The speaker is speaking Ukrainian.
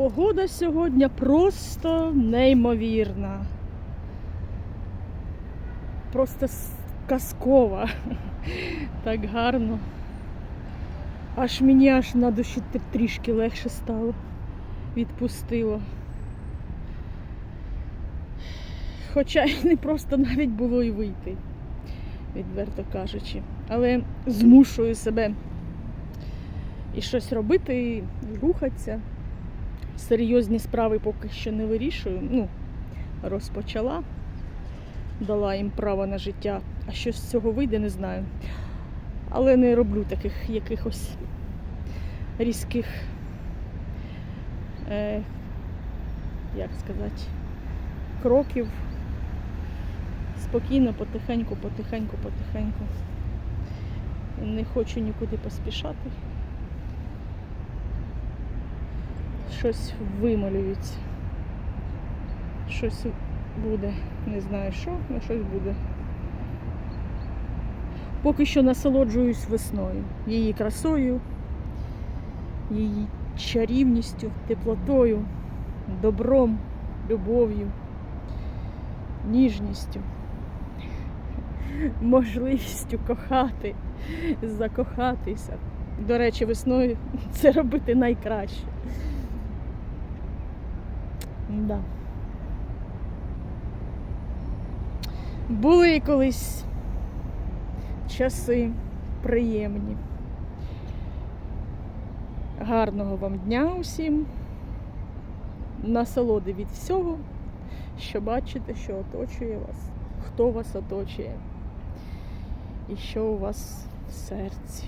Погода сьогодні просто неймовірна. Просто казкова. Так гарно. Аж мені аж на душі трішки легше стало. Відпустило. Хоча й не просто навіть було і вийти, відверто кажучи. Але змушую себе і щось робити, і рухатися. Серйозні справи поки що не вирішую. Ну, розпочала, дала їм право на життя, а що з цього вийде, не знаю. Але не роблю таких якихось різких, е, як сказати, кроків. Спокійно, потихеньку, потихеньку, потихеньку. Не хочу нікуди поспішати. Щось вималюється. Щось буде. Не знаю що, але щось буде. Поки що насолоджуюсь весною, її красою, її чарівністю, теплотою, добром, любов'ю, ніжністю, можливістю кохати, закохатися. До речі, весною це робити найкраще. Да. Були колись часи приємні. Гарного вам дня усім. Насолоди від всього, що бачите, що оточує вас, хто вас оточує і що у вас в серці.